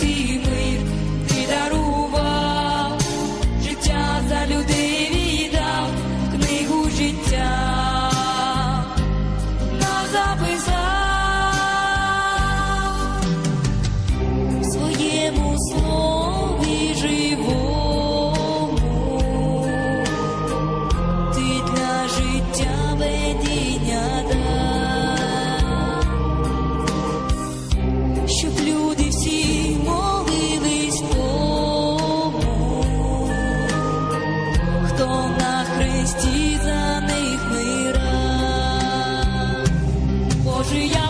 see me. Христі за них мира. Боже, я